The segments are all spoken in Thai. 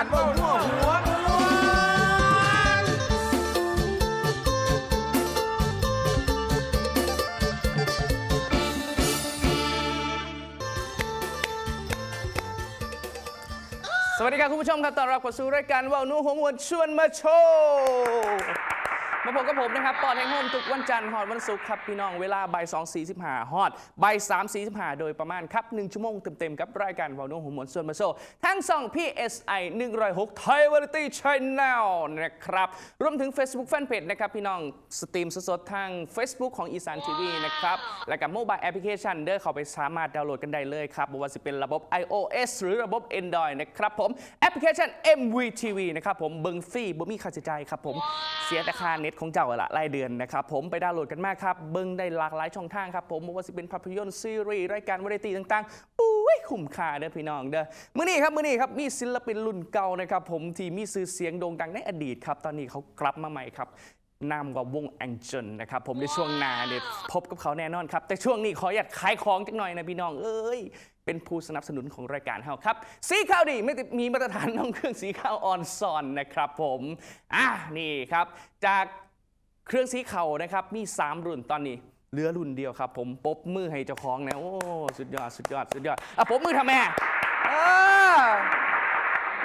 การเบ้าหัวหัวสวัสดีครับคุณผู้ชมครับต้อนรับเข้าสู่รายการว่าวนูหัวมวลชวนมาโชว์ มาพบกับผมนะครับปอนแห่งโฮมทุกวันจันทร์ฮอดวันศุกร์ครับพี่น้องเวลาบ่ายสองสี่สิบห้าฮอดบ่ายสามสี่สิบห้าโดยประมาณครับหนึ่งชั่วโมงเต็มๆกับรายการว่าวนูหัวมวลชวนมาโชว์ทั้งสอง PSI 106 Thai Variety Channel นะครับรวมถึง Facebook Fanpage นะครับพี่น้องสตรีมสดๆทาง Facebook ของอีสานทีวีนะครับและกับโมบายแอปพลิเคชันเด้อเข้าไปสามารถดาวน์โหลดกันได้เลยครับไม่ว่าจะเป็นระบบ iOS หรือระบบ Android นะครับผมแอปพลิเคชัน MVTV นะครับผมเบิงฟรีบ่มีค่าใช้จ่ายครับผมเสียแต่ค่าเน็ตของเจ้าละรายเดือนนะครับผมไปดาวน์โหลดกันมากครับเบิงได้หลากหลายช่องทางครับผมไม่ว่าจะเป็นภาพยนตร์ซีรีส์รายการวาไรตี้ต่างๆอุ้ยคุ้มค่าเด้อพี่น้องเด้อมื้อนี้ครับมื้อนี้ครับมีศิลปินรุ่นเก่านะครับผมที่มีชื่อเสียงโด่งดังในอดีตครับตอนนี้เขากลับมาใหม่ครับนามว่าวงแองเจิลนะครับผมในช่วงหนาเนี่ยพบกับเขาแน่นอนครับ แต่ช่วงนี้ขออยากขายของจักหน่อยนะพี่น้องเอ้ยเป็นผู้สนับสนุนของรายการเฮาครับ สีข้าวดีไม่ติดมีมาตรฐานน้องเครื่องสีข้าวออนซอนนะครับผมอะนี่ครับจาก เครื่องสีเขานะครับมี 3 รุ่นตอนนี้เหลือรุ่นเดียวครับ ผมปบมือให้เจ้าของนะโอ้สุดยอดสุดยอดสุดยอดอะปบมือทำไม่เออ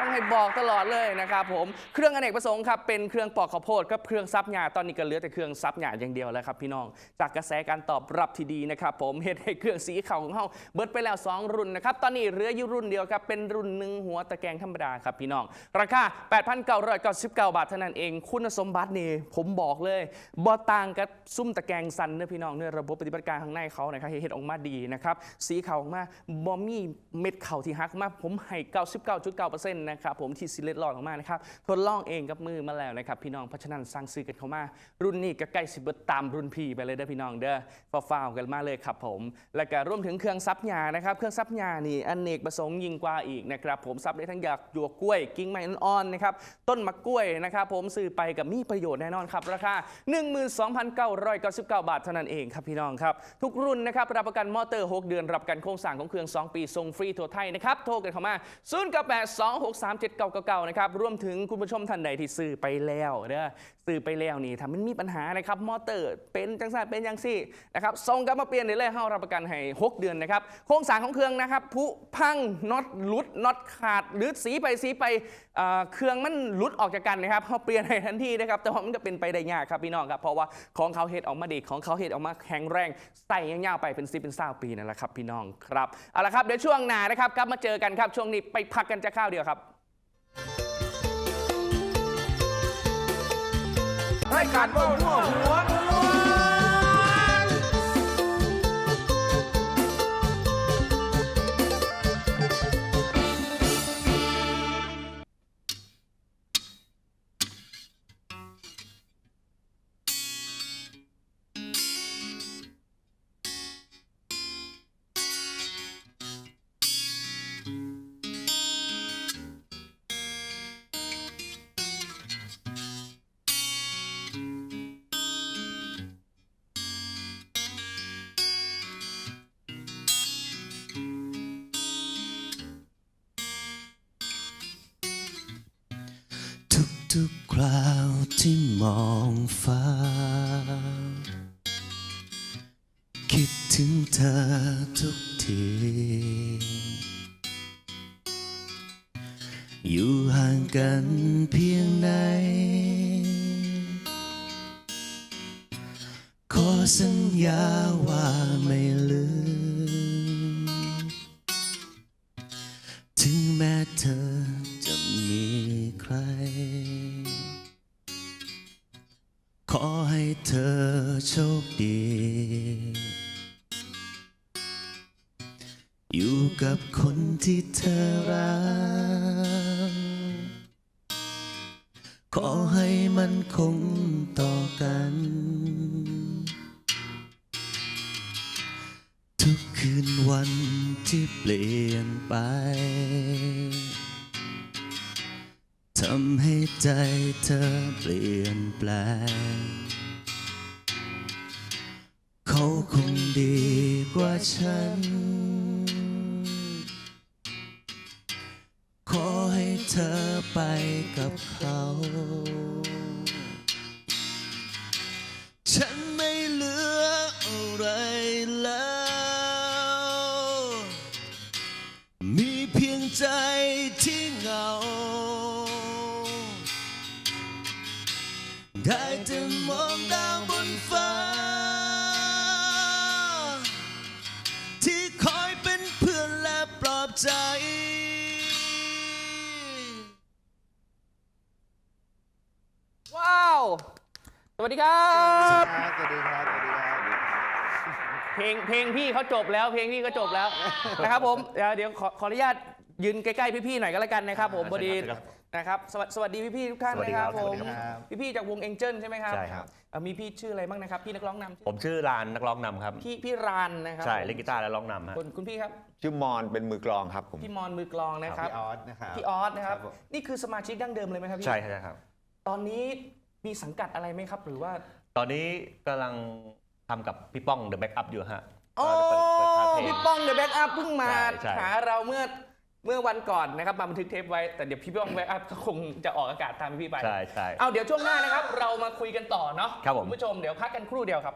ต้องให้บอกตลอดเลยนะครับผมเครื่องอเนกประสงค์ครับเป็นเครื่องปอกข้าวโพดกับเครื่องซับหญ้าตอนนี้ก็เหลือแต่เครื่องซับหญ้าอย่างเดียวแล้วครับพี่น้อง จากกระแสการตอบรับที่ดีนะครับผมเฮ็ดให้เครื่องสีขาวของเฮาเบิดไปแล้ว 2 รุ่นนะครับตอนนี้เหลืออยู่รุ่นเดียวครับเป็นรุ่นหนึ่งหัวตะแกรงธรรมดาครับพี่น้อง ราคา 8,999 บาทเท่านั้นเอง คุณสมบัตินี่ผมบอกเลยบ่ต่างกับซุ้มตะแกรงสันเนื้อพี่น้องเนื้อระบบปฏิบัติการข้างในเขานะครับเฮ็ดออกมาดีนะครับสีขาวออกมาบ่มีเม็ดเข่าที่หักมาผมให้ 99.9%นะครับผมที่ซิเลตลอดออกมานะครับทดลองเองกับมือมาแล้วนะครับพี่น้องเพราะฉะนั้นสั่งซื้อกันเข้ามา รุ่นนี้ก็ใกล้สิเบิดตามรุ่นพี่ไปเลยเด้อพี่น้องเด้อฟ้าวกันมาเลยครับผม แล้วก็รวมถึงเครื่องซับหญ้านะครับเครื่องซับหญ้านี่อนเนกประสงค์ยิ่งกว่าอีกนะครับผมซับได้ทั้งหยากหยวกกล้วยกิ่งไม้อ่อนๆนะครับต้นมะกล้วยนะครับผมซื้อไปกับมีประโยชน์แน่นอนครับราคา 12,999 บาทเท่านั้นเองครับพี่น้องครับทุกรุ่นนะครับรับประกันมอเตอร์ 6 เดือนรับประกันโครงสร้างของเครื่อง 2 ปีส่งฟรีทั่วไทยนะครับโทรกันเข้ามา0 9 8 2 6 3 7 9 9นะครับรวมถึงคุณผู้ชมท่านใดที่ซื้อไปแล้วเด้อซื้อไปแล้วนี่ถ้ามันมีปัญหานะครับมอเตอร์เป็นจังสันเป็นจังซี่นะครับส่งกลับมาเปลี่ยนได้เลยเฮารับประกันให้ 6 เดือนนะครับโครงสร้างของเครื่องนะครับผุพังน็อตหลุดน็อตขาดหรือสีไปสีไปเเครื่องมันหลุดออกจากกันนะครับเขาเปลี่ยนให้ทันทีนะครับแต่ว่ามันก็เป็นไปได้ยากครับพี่น้องครับเพราะว่าของเขาเฮ็ดออกมาดีของเขาเฮ็ดออกมาแข็งแรงใส่ยาวๆไปเป็นสิเป็นเศร้าปีนั่นแหละครับพี่น้องครับเอาละครับเดี๋ยวช่วงหน้านะครับกลับมาเจอกันครับช่วงนี้ไปพักกันจะข้าวเดียวครับายการเบ้าหัวหัว ทุกคราวที่มองฟ้า คิดถึงเธอทุกที อยู่ห่างกันเพียงไหนขอสัญญาว่าไม่ลื เธอโชคดี อยู่กับคนที่เธอรัก ขอให้มันคงต่อกัน ทุกคืนวันที่เปลี่ยนไปทำให้ใจเธอเปลี่ยนแปลง คงดีกว่าฉัน ขอให้เธอไปกับเขา ใจ ว้าว สวัสดีครับ สวัสดีครับสวัสดีครับเพลงเพลงพี่เขาจบแล้วเพลงพี่ก็จบแล้วนะครับผมเดี๋ยวเดี๋ยวขอขออนุญาตยืนใกล้ๆพี่ๆหน่อยก็แล้วกันนะครับผมพอดี นะครับสวัสสวัสดีพี่ๆทุกท่านสวัสดีนะคครัรับบผมสวัสดีครับพี่ๆจากวงเอ็งเจิลใช่ไหมครับใช่ครับ เอ่อมีพี่ชื่ออะไรบ้างนะครับ พี่นักร้องนำผมชื่อรานนักร้องนำครับ พี่พี่รานนะครับใช่เล่นกีตาร์และร้องนำฮะ คุณคุณพี่ครับชื่อมอนเป็นมือกลองครับผมพี่มอนมือกลองนะครับ พี่ออสนะครับพี่ออสนะครับ ผมนี่คือสมาชิกดั้งเดิมเลยไหมครับพี่ใช่ใช่ครับ ตอนนี้มีสังกัดอะไรไหมครับ หรือว่า ตอนนี้กำลังทำกับพี่ป้อง The Backup อยู่ฮะโอ้ก็เปิดเปิดค่ายเพลงพี่ป้องเดอะแบ็กอัพเพิ่งมาใช่ใช่ หาเราเมื่อ เมื่อวันก่อนนะครับมาบันทึกเทปไว้แต่เดี๋ยวพี่ป้องแบ็กอัพก็คงจะออกอากาศตามพี่ไปใช่ใช่เอาเดี๋ยวช่วงหน้านะครับ เรามาคุยกันต่อเนาะครับผมณผู้ชมเดี๋ยวพักกันครู่เดียวครับ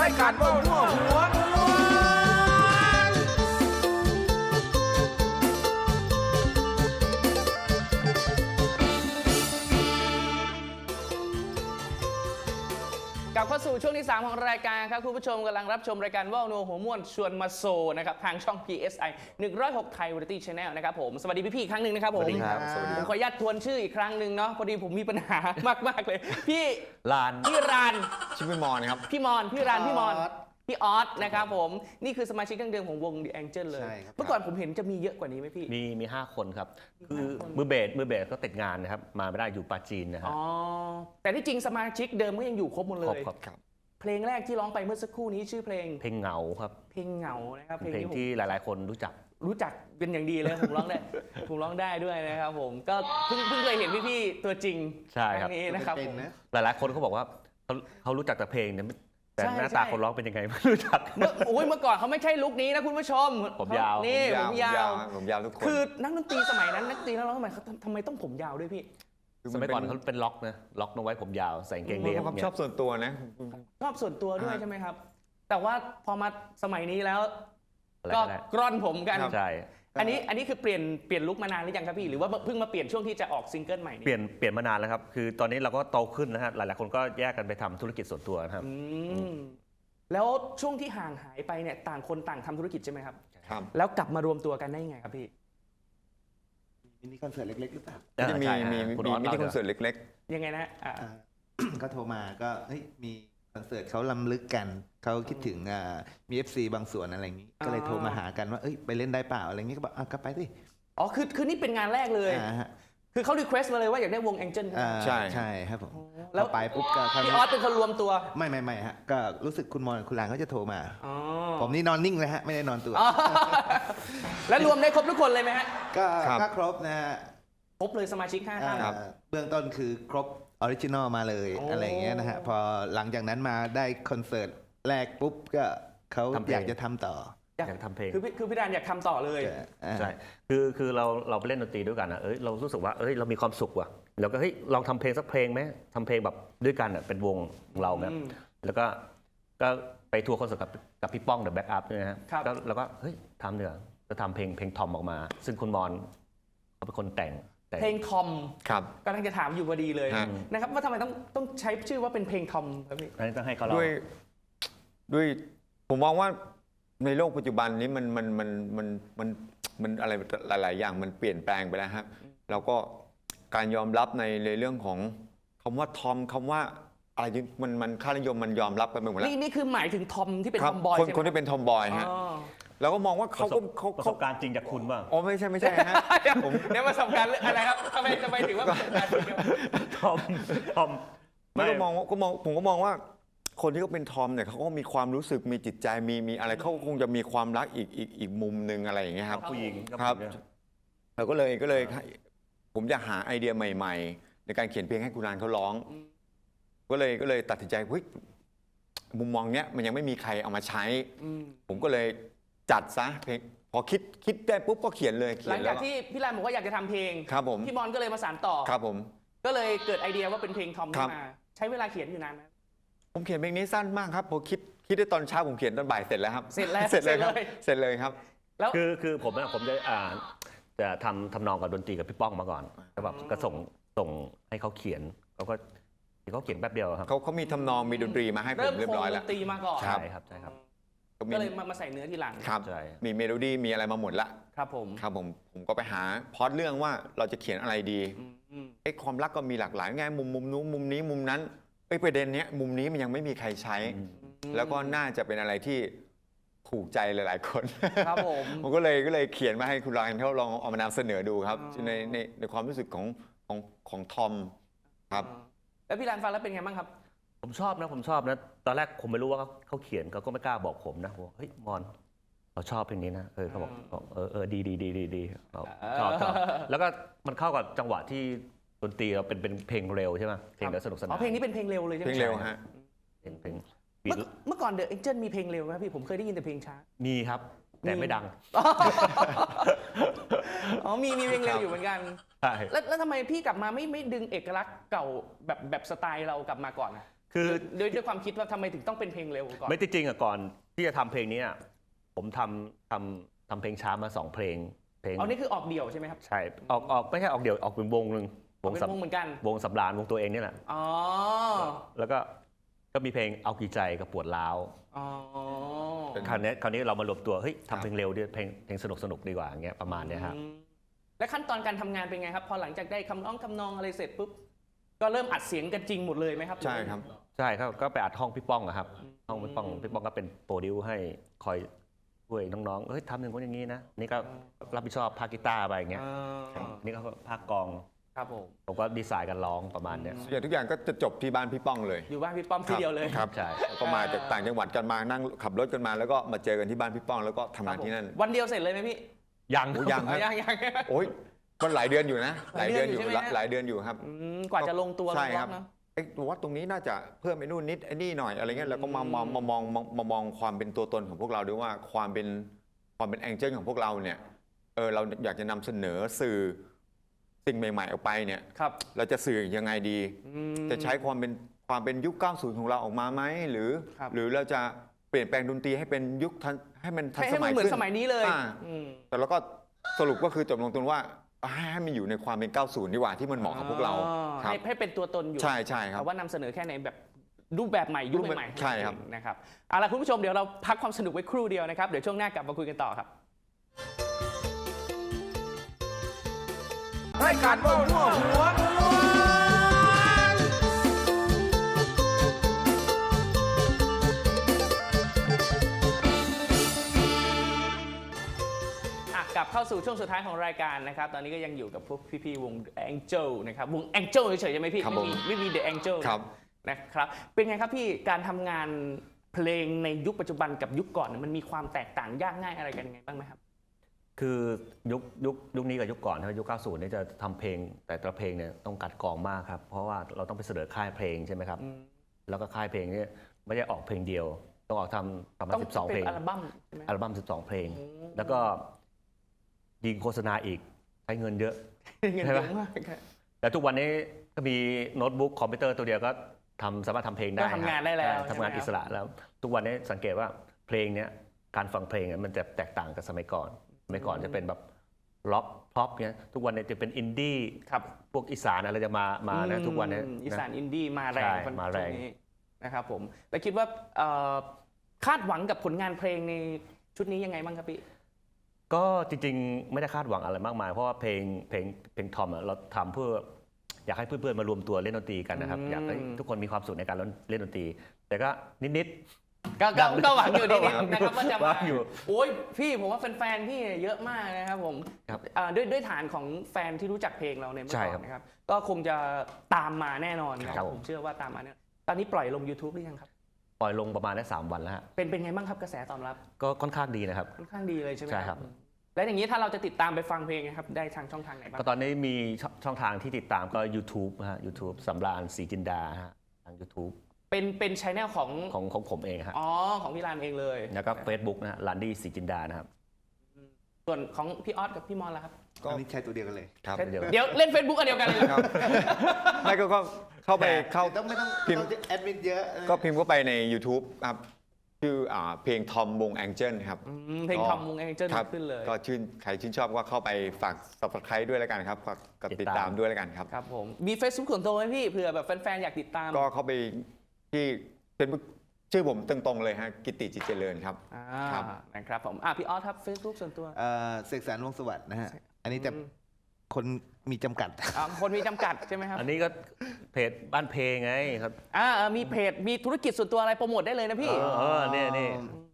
รายการเว่าหัวหัว กลับเข้าสู่ช่วงที่ 3 ของรายการครับคุณผู้ชมกำลังรับชมรายการว่าวนัวหัวม่วนชวนมาโซนะครับทางช่อง PSI 106 ไทย Variety Channel นะครับผม สวัสดีพี่ๆอีกครั้งหนึ่งนะครับผมสวัสดีครับสวัสดีผมขออนุญาตทวนชื่ออีกครั้งหนึ่งเนาะพอดีผมมีปัญหามากๆเลย พี่ลานพี่รานชื่อพี่มอนครับ พี่มอนพี่รานพี่มอนออส พี่ออสนะครับผม นี่คือสมาชิกดั้งเดิมของวง The Angel เลย ใช่ครับ เมื่อก่อนผมเห็นจะมีเยอะกว่านี้ไหมพี่ มีมีห้าคนครับ คือห้าคนมือเบสมือเบสก็ติดงานนะครับ มาไม่ได้อยู่ปาจีนนะฮะอ๋อ แต่ที่จริงสมาชิกเดิมก็ยังอยู่ครบหมดเลครบย ครับเพลงแรกที่ร้องไปเมื่อสักครู่นี้ชื่อเพลง เพลงเหงาครับเพลงเหงานะครับ เป็นเพลงเพลงนี้ผมที่หลาย ๆ คนรู้จักรู้จักเป็นอย่างดีเลย ผมร้องได้ ผมร้องได้ด้วยนะครับผม ก็เพิ่งเพิ่งเคยเห็นพี่ๆตัวจริงใช่ครับ งนี้นะครับเป็นผมนะ หลาย ๆ คนเขาบอกว่าเขาเขารู้จักแต่เพลงเนี่ย แต่ใช่หน้าตาใช่ คนร้องเป็นยังไงไม่รู้จัก เมื่อโอ้ยเมื่อก่อนเขาไม่ใช่ลุคนี้นะคุณผู้ชมผมยาว นี่ผมยาว ผมยาวทุกคนคือนักดนตรีสมัยนั้นนักดนตรีนักร้องสมัยเขาทำไมต้องผมยาวด้วยพี่สมัยก่อนเขาเป็นล็อกนะล็อกเอาไว้ผมยาวใส่กางเกงเป็เดนฟความเนี่ชอยบส่วนตัวนะ ชอบส่วนตัวด้วยอ่า ใช่ไหมครับ แต่ว่าพอมาสมัยนี้แล้ว อะไรก็ก็ได้กร่อนผมกัน ใช่ อันนี้อันนี้คือเปลี่ยนเปลี่ยนลุคมานานหรือยังครับพี่หรือว่าเพิ่งมาเปลี่ยนช่วงที่จะออกซิงเกิลใหม่เปนี่ลี่ยนเปลี่ยนมานานแล้วครับ คือตอนนี้เราก็โตขึ้นนะฮะหลายๆคนก็แยกกันไปทำธุรกิจส่วนตัวนะครับอืมแล้วช่วงที่ห่างหายไปเนี่ยต่างคนต่างทำธุรกิจใช่ไหมครับครับแล้วกลับมารวมตัวกันได้ยังไงครับพี่มินิคอนเสิร์ตเล็กๆหรือเปล่าก็จะมีใช่ฮะมีมีคุณมีออสมินิเล่าคอนเสิร์ตเล็กยังไงนะอ่าอ่าก็โทรมาก็เฮ้ยมี คอนเสิร์ตเขาลำลึกกัน เขาคิดถึงอ่ามี FC บางส่วนอะไรอย่างนี้ ก็เลยโทรมาหากันว่าเอ้ยไปเล่นได้เปล่าอะไรอย่างนี้ก็บอกอะก็ไปสิอ๋อคือคือนี่เป็นงานแรกเลย อ่าฮะคือเขารีเควสต์มาเลยว่าอยากได้วงแองเจิลอ่าใช่ ใช่ครับผมแล้แล้ววไปปุ๊บก็คราวพี่นี้ออสเป็นคนรวมตัวไม่ไม่ไม่ฮะก็รู้สึกคุณมอนคุณลานเขาจะโทรมา อ๋อผมนี่นอนนิ่งเลยฮะไม่ได้นอนตัว อ๋อแล้วรวมได้ครบทุกคนเลยไหมฮะก็ครับ ก็ครบนะฮะครบเลยสมาชิกห้าท่าน อ่าเบื้องต้นคือครบ ออริจินอลมาเลยโอ้ อะไรอย่างเงี้ยนะฮะ พอหลังจากนั้นมาได้คอนเสิร์ตแรกปุ๊บก็เขาทำเพลง อยากจะทำต่ออยากอยากทำเพลง คือพี่คือพี่ดานอยากทำต่อเลย อ่า ใช่ คือคือเราเราไปเล่นดนตรีด้วยกันอะเอ้ยเรารู้สึกว่าเอ้ยเรามีความสุขว่ะแล้วก็เฮ้ยลองทำเพลงสักเพลงไหมทำเพลงแบบด้วยกันอะเป็นวงของเราเนี่ยอืมแล้วก็ก็ไปทัวร์คอนเสิร์ตกับกับพี่ป้องเดอะแบ็กอัพด้วยนะฮะครับ ก็แล้วก็เฮ้ยทำเถอะจะทำเพลงเพลงทอมออกมา ซึ่งคุณมอนเขาเป็นคนแต่งแต่ง เพลงทอมๆครับ กำลังจะถามอยู่พอดีเลยฮะ นะครับว่าทำไมต้องต้องใช้ชื่อว่าเป็นเพลงทอมครับพี่ อันนี้ต้องให้เขาเล่า ด้วยด้วยผมมองว่าในโลกปัจจุบันนี้มันมันมันมันมันมันอะไรหลาย ๆ อย่างมันเปลี่ยนแปลงไปแล้วครับแล้วก็การยอมรับในในเรื่องของคำว่าทอมคำว่าอะไรที่มันมันค่านิยมมันยอมรับกันไปหมดแล้วนี่นี่คือหมายถึงทอมที่เป็นคทรัอมบอยคนใช่ไหมคนที่เป็นทอมบอยฮะ อ๋อ แล้วก็มองว่าปเขาระสก็บเขาประสเขาบการณ์จริงจากคุณบ้าง อ๋อไม่ใช่ไม่ใช่ฮะเดี๋ยวเดี๋ยวมาสำคัญเรื่องอะไรครับทำไมทำไมถึงว่าประสบการณ์เดียว ทอม ทอม ไม่ก็มองว่าก็มองผมก็มองว่าคนที่เขาเป็นทอมเนี่ยเขาก็มีความรู้สึกมีจิตใจมีมีอะไรเขาคงจะมีความรักอีกอีกอีกมุมหนึ่งอะไรอย่างเงี้ยครับ ผู้หญิงก็ครับผู้หญิงเราก็เลยก็เลยผมอยากหาไอเดียใหม่ ๆ ในการเขียนเพลงให้คุณรานเขาร้องก็เลยก็เลยตัดสินใจเฮ้ยมุมมองเนี้ยมันยังไม่มีใครเอามาใช้ อืมผมก็เลย จัดซะเพลงพอคิดคิดได้ปุ๊บก็เขียนเลยเขีหลัยงนแล้จาวกที่พี่รันบอกว่าอยากจะทำเพลง ครับผมพี่บอลก็เลยมาสานต่อ ครับผม ก็เลยเกิดไอเดียว่าเป็นเพลงทอมครัขึ้บ นมาใช้เวลาเขียนอยู่นานไหม ผมเขียนเพลงนี้สั้นมากครับพอคิดคิดได้ตอนเช้าผมเขียนตอนบ่ายเสร็จแล้วครับเสร็จแล้วเสร็จเลยครับเสร็จเลยเสร็จเลยครับ แล้ว คือคือผมอะผมจะอ่าจะทำทำนองกับดนตรีกับพี่ป้องมาก่อนแล้วแบบก็ส่งส่งให้เขาเขียนเขาก็เขาเขียนแป๊บเดียวครับ เขาเขามีทำนองมีดนตรีมาให้ผเริ่มมเรียโคบงร้อยดแล้ว นตรีมาก่อน ครับใช่ครับใช่ครับ ก็มีก็เลยมามาใส่เนื้อทีหลังครับใช่ มีเมโลดี้มีอะไรมาหมดละครับผมครับผมผมก็ไปหาพล็อดเรื่องว่าเราจะเขียนอะไรดีอืมอืมไอ้ความรักก็มีหลากหลายไงมุมมุมนู้นมุมนี้มุมนั้นไอ้ยประเด็นเนี้ยมุมนี้มันยังไม่มีใครใช้ แล้วก็น่าจะเป็นอะไรที่ถูกใจหลาย ๆ คน ครับผม ผมก็เลยก็เลยเขียนมาให้คุณรานเขาลองเอามานำเสนอดูครับอ๋อ ในในในความรู้สึกของของของทอม ครับ แล้วพี่รันฟังแล้วเป็นไงบ้างครับ ผมชอบนะผมชอบนะ ตอนแรกผมไม่รู้ว่าเขาเขาเขียนเขาก็ไม่กล้าบอกผมนะผมบอกเฮ้ยมอนเราชอบเพลงนี้นะเออเขาบอกบอกเออเออดีดีดีดีดีเราชอบชอบแล้วก็มันเข้ากับจังหวะที่ดนตรีเราเป็นเป็นเพลงเร็วใช่ไหมเพลงเร็วสนุกสอ๋นาอนเพลงนี้เป็นเพลงเร็วเลยใช่ไหเพมลงเร็วฮะเพลงเพลงเมื่อเมื่อก่อนเดอะเอ็นเจมีเพลงเร็วไหมครับพี่ผมเคยได้ยินแต่เพลงช้า มีครับ แต่ไม่ดังอ๋อมีมีเพลงเร็วอยู่เหมือนกันใช่แล้วแล้วทำไมพี่กลับมาไม่ไม่ดึงเอกลักษณ์เก่าแบบแบบสไตล์เรากลับมาก่อนอะ คือด้วยด้วยความคิดว่าทำไมถึงต้องเป็นเพลงเร็วก่อนไม่จริงๆอะก่อนที่จะทำเพลงนี้อะผมทำทำทำเพลงช้ามาสองเพลง เพลงอ๋อนี่คือออกเดี่ยวใช่ไหมครับใช่ออกออกไม่ใช่ออกเดี่ยวออกเป็นวงหนึ่งออกเป็นวงเหมือนกันวงสำรานวงตัวเองนี่แหละอ๋อแล้วก็ก็มีเพลงเอากี่ใจกับปวดร้าวอ๋อคราวนี้คราวนี้เรามารวมตัวเฮ้ยทำเพลงเร็วดีเพลงเพลงสนุกสนุกดีกว่าอย่างเงี้ยประมาณเนี้ยครับอืมและขั้นตอนการทำงานเป็นไงครับ พอหลังจากได้คำร้องคำนองอะไรเสร็จปุ๊บ ก็เริ่มอัดเสียงกันจริงหมดเลยไหมครับ ใช่ครับ ใช่ครับก็ไปอัดห้องพี่ป้องอะครับ ห้องพี่ป้องพี่ป้องก็เป็นโปรดิวให้คอยช่วยน้องๆเฮ้ยทำอย่างนู้นอย่างนี้นะนี่ก็รับผิดชอบภาคกีตาร์ไปอย่างเงี้ยอ่านี่ก็ภาคกลองครับผม ผมก็ดีไซน์กันร้องประมาณเนี้ยส่วนใหญ่ทุกอย่างก็จะจบที่บ้านพี่ป้องเลยอยู่บ้านพี่ป้อมทีเดียวเลย ครับใช่ ก็มาจากต่างจังหวัดกันมานั่งขับรถกันมาแล้วก็มาเจอกันที่บ้านพี่ป้องแล้วก็ทำครังาบนผมที่นั่นวันเดียวเสร็จเลยไหมพี่ ยังโอ้ยังครับ ยังยัง โอ้ย ก็หลายเดือนอยู่นะหลายเดือนอยู่หใช่ไหมฮะ หลายเดือนอยู่ครับ อืมกว่าจะลงตัวลใช่งล็คอรับกเนอะ เอ๊ะวัดตรงนี้น่าจะเพิ่มไอ้นู่นนิดไอ้นี่หน่อยอะไรเงี้ยแล้วก็มามองมามองมองมามองความเป็นตัวตนของพวกเราด้วยว่าความเป็นความเป็นแองเจิลของพวกเราเนี่ยเออเราอยากจะนำเสนอสื่อสิ่งใหม่ ๆ ออกไปเนี่ยครับเราจะสื่อยังไงดี อืม จะใช้ความเป็นความเป็นยุค 90 ของเราออกมาไหมหรือ ครับ หรือเราจะเปลี่ยนแปลงดนตรีให้เป็นยุคทันให้มันทันให้สให้มัมันยเหมือนขึ้น สมัยนี้เลยอ่า อืมแต่เราก็สรุปก็คือจบลงตรงว่า ให้ให้มันอยู่ในความเป็น 90 ดีกว่าที่มันเหมาะกับพวกเราอ๋อครับ ให้ให้เป็นตัวตนอยู่ใช่ใช่ครับ แต่ว่านำเสนอแค่ในแบบรูปแบบใหม่ยุครูปแบบใหม่ๆใช่ครับ นะครับเอาล่ะคุณผู้ชมเดี๋ยวเราพักความสนุกไว้ครู่เดียวนะครับเดี๋ยวช่วงหน้ากลับมาคุยกันต่อครับ รายการเบ้าหัวหัวหัว กลับเข้าสู่ช่วงสุดท้ายของรายการนะครับ ตอนนี้ก็ยังอยู่กับพวกพี่ๆวง Angel นะครับ วง Angel เฉยๆใช่ไหมพี่ ครับไม่มีผมไม่มี The Angel ครับนะครับ เป็นไงครับพี่ การทำงานเพลงในยุคปัจจุบันกับยุคก่อนเนี่ยมันมีความแตกต่างยากง่ายอะไรกันยังไงบ้างไหมครับ คือยุคยุคยุคนี้กับยุคก่อนนะยุค 90เนี่ยจะทำเพลงแต่ละเพลงเนี่ยต้องกัดกรองมากครับเพราะว่าเราต้องไปเสนอค่ายเพลงใช่ไหมครับ แล้วก็ค่ายเพลงเนี่ยไม่ได้ออกเพลงเดียว ต้องออกทำประมาณ ต้อง12 เพเป็ลงนอัลบั้มใช่ไหมอัลบั้ม 12 เพลง แล้วก็ ยิงโฆษณาอีกใช้เงินเยอะ เงินใช่เยปะอะมากครับแต่ทุกวันนี้ก็มีโน้ตบุ๊กคอมพิวเตอร์ตัวเดียวก็ทำสามารถทำเพลงได้ก็ทำงานได้แล้วใช่ทำงานใช่ไหมครับ อิสระแล้ว ทุกวันนี้สังเกตว่าเพลงเนี้ยการฟังเพลงเนี่ยมันจะแตกต่างกับสมัยก่อนสมัยก่อนจะเป็นแบบล็อกพอปเนี้ยทุกวันนี้จะเป็นอินดี้ครับพวกอีสานอะไรจะมามานะทุกวันเนี้ยอืมอีนะสานอินดี้มาแรงใช่คนมาแรง ช่วนี้นะครับผมแล้วคิดว่าเอ่อคาดหวังกับผลงานเพลงในชุดนี้ยังไงบ้างครับพี่ ก็จริงๆ ไม่ได้คาดหวังอะไรมากมาย เพราะว่าเพลงเพลงเพลงทอมอะเราทำเพื่ออยากให้เพื่อนๆมารวมตัวเล่นดนตรีกันนะครับอืมอยากให้ทุกคนมีความสุขในการเล่นดนตรี แต่ก็นิดก็ก็ก็หวังอยู่นิดๆนะครับว่าจะหวัมางอยู่โอ้ยพี่ผมว่าแฟนๆพี่เยอะมากนะครับผมครับอ่าด้วยด้วยฐานของแฟนที่รู้จักเพลงเราในเมื่อใช่ก่ครัอบนนะครับ ก็คงจะตามมาแน่นอนนะคครัรับบผมเชื่อว่าตามมาแน่ตอนนี้ปล่อยลง YouTube หรือยังครับๆ ปล่อยลงประมาณได้สามวันแล้วฮะเป็นเป็นไงบ้างครับกระแสตอบรับก็ค่อนข้างดีนะครับ ค่อนข้างดีเลยใช่ไหมใช่ครับ แล้วอย่างนี้ถ้าเราจะติดตามไปฟังเพลงนะครับได้ทางช่องทางไหนบ้างก็ตอนนี้มีช่องช่องทางที่ติดตามก็ YouTube นะฮะ YouTube สำราญศรีจินดาฮะทาง YouTube เป็นเป็นชแนลของของของผมเองฮะอ๋อของพี่ลานเองเลยแล้วก็ Facebook นะฮะลันดี้ศรีจินดานะครับ ส่วนของพี่ออสกับพี่มอนล่ะครับ ก็ อันนี้ใช้ตัวเดียวกันเลย ครับเดี๋ยว เดี๋ยวเล่น Facebook อันเดียวกันเลยเหรอ ครับไม่ก็ก็เข้าไปเข้า ต้องไม่ต้องพิมพ์ ต้องแอดมินเยอะก็พิมพ์เข้าไปใน YouTube ครับชื่ออ่าเพลงทอมวงแองเจิลครับ อืมเพลงทอมวงแองเจิลครับขึ้นเลย ก็ชื่นใครชื่นชอบก็เข้าไปฝาก subscribe ด้วยแล้วกันครับฝากกดติติดดตามตามด้วยแล้วกันครับ ครับผม มี Facebook ส่วนตัวไหมพี่เผื่อแบบแฟนๆ อยากติดตามก็เข้าไปที่เป็นชื่อผมตรงๆเลยฮะกิติจิตเจริญครับ อ่าครับ นะครับผมอะพี่ออสครับ Facebook ส่วนตัว เอ่อเสกสรรวงศ์สวัสดิ์นะฮะ อันนี้จะอืมคนมีจำกัด อ่าคนมีจำกัดใช่ไหมครับอันนี้ก็เพจบ้านเพลงไงครับอ่าเออมีเพจมีธุรกิจส่วนตัวอะไรโปรโมทได้เลยนะพี่ เออเออเนี่ยนี่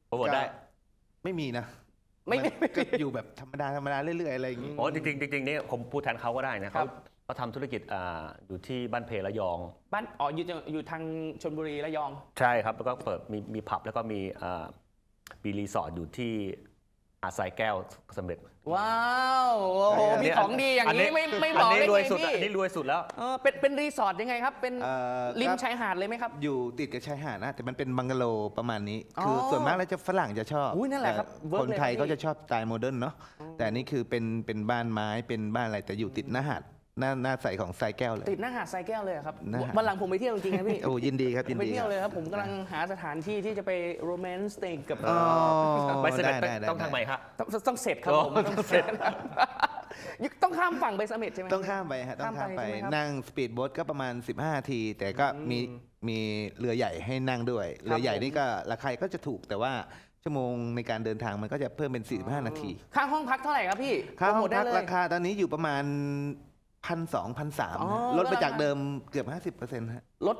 โปรโมทได้ ไม่มีนะไม่ไม่นก็อยู่แบบธรรมดาธรรมดาเรื่อยๆอะไรอย่างงี้ โอ้จริงๆจริงๆนี่ผมพูดแทนเขาก็ได้นะครัเขาบ เขาทำธุรกิจอ่าอยู่ที่บ้านเพลระยอง บ้านอ๋ออยู่จังอยู่ทางชลบุรีระยอง ใช่ครับ แล้วก็เปิดมีมีผับแล้วก็มีอ่ามีรีสอร์ทอยู่ที่ อาทรายแก้วสำเร็จ ว้าวโอ้โหมีของดีอย่างนี้ไม่ไม่บอกอันได้นี้รวยไงสุดพี่อันนี้รวยสุดแล้ว เออเป็นเป็นรีสอร์ทยังไงครับ เป็นเอ่อริมครับ ชายหาดเลยไหมครับ อยู่ติดกับชายหาดนะแต่มันเป็นบังกะโลประมาณนี้ อ๋อคือส่วนมากแล้วจะฝรั่งจะชอบอุ้ยนั่นแหละครับแต่เวิร์กคนเลยไทยครับก็พี่จะชอบสไตล์โมเดิร์นเนาะแต่อันนี้คือเป็นเป็นบ้านไม้เป็นบ้านอะไรแต่อยู่ติดหน้าหาด หน้าหน้าใสของทรายแก้วเลย ติดหน้าหาดทรายแก้วเลยเหรอครับหน้าหาด วันหลังผมไปเที่ยวจริงๆนะพี่ โอ้ยินดีครับยินไปดีเที่ยวครับเลยครับ ผมกำลังหาสถานที่ที่จะไปโรแมนต์ติกกับอ๋อไปเสด็จได้ได้ต้องทางไหนฮะ ต้องต้องเสร็จครับโอ้ผมต้องเสร็จ ต้องข้ามฝั่งไปเสม็ดใช่ไหม ต้องข้ามไปฮะต้องข้ามไปข้ามไปใช่ไหมครับ นั่งสปีดโบ๊ทก็ประมาณ 15นาที แต่ก็มีมีเรือใหญ่ให้นั่งด้วย เรือใหญ่ผมนี่ก็ราคาก็จะถูกแต่ว่าชั่วโมงในการเดินทางมันก็จะเพิ่มเป็น 45 นาที ค่าห้องพักเท่าไหร่ครับพี่ค่าห้องโปรโมทได้พักเลย ราคาตอนนี้อยู่ประมาณ พันสองพันสามอ๋อ ลดไปแล้วจากเดิมเกือบ 50%ฮะ ลด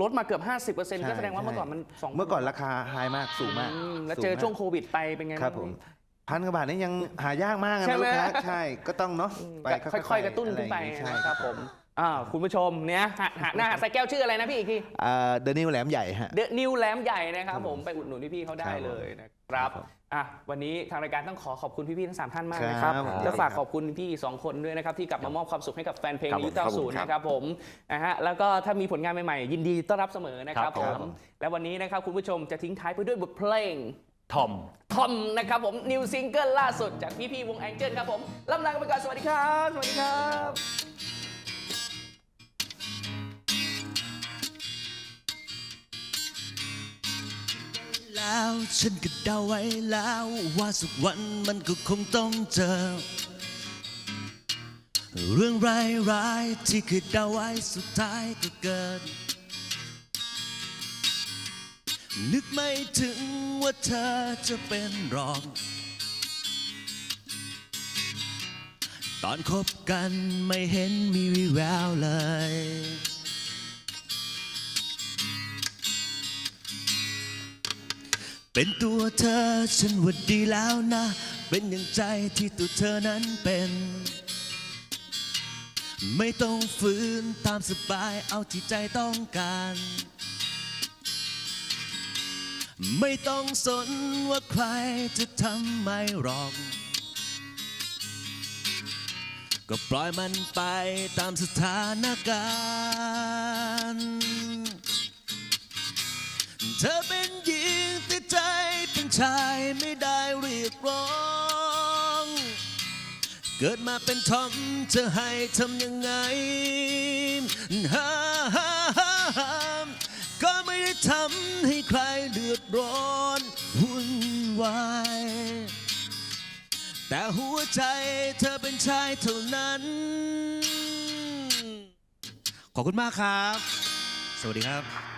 ลดมาเกือบ 50%ก็แสดงว่าใช่ เมื่อก่อนมันสองเมื่อก่อนราคาไฮมากสูงมากอืมแล้วสูเจอมากช่วงโควิดไปเป็นไง ครับางผมพี่พันกว่าบาทนี่ยังหายากมากนะใช่ไหม ลูกค้าใช่ก็ต้องเนาะไปค่อยๆกระตุ้นขึ้นไปอะรอย่างงี้ใช่นะครับผมอ่าคุณผู้ชมเนี่ยหาหาหน้าหาดทรายแก้วชื่ออะไรนะพี่อีกที เดอะนิวแหลมใหญ่ฮะ เดอะนิวแลมใหญ่นะครับผมไปอุดหนุนพี่ๆเขาได้ครับผมเลยนะครับ ครับ อะวันนี้ทางรายการต้องขอขอบคุณพี่ๆทั้งสามท่านมากครับนะครับครับและฝากขอบคุณพี่สองคนด้วยนะครับที่กลับมามอบความสุขให้กับแฟนเพลงครับในยุคผม90ครับนะครับผมนะฮะแล้วก็ถ้ามีผลงานใหม่ๆ ยินดีต้อนรับเสมอนะครับครับผผมมและวันนี้นะครับคุณผู้ชมจะทิ้งท้ายไปด้วยบทเพลงทอม ทอมนะครับผมนิวซิงเกิลล่าสุดจากพี่ๆวงแองเจิลครับผมลำลากันไปก่อนสวัสดีครับ สวัสดีครับ แล้ว ฉันก็เดาไว้แล้ว ว่าสักวันมันก็คงต้องเจอ เรื่องร้ายๆที่เคยเดาไว้สุดท้ายก็เกิด นึกไม่ถึงว่าเธอจะเป็นรอง ตอนคบกันไม่เห็นมีวิแววเลย เป็นตัวเธอฉันว่าดีแล้วนะ เป็นอย่างใจที่ตัวเธอนั้นเป็น ไม่ต้องฝืนตามสบายเอาที่ใจต้องการ ไม่ต้องสนว่าใครจะทำไม่หรอก ก็ปล่อยมันไปตามสถานการณ์ เธอเป็นหญิงแต่ใจเป็น ชายไม่ได้เรียกร้อง เกิดมาเป็นทอมจะให้ทำยังไงฮ่าฮ่าฮ่าฮ่าก็ไม่ได้ทำให้ใครเดือดร้อนวุ่นวายแต่หัวใจเธอเป็นชายเท่านั้น ขอบคุณมากครับ สวัสดีครับ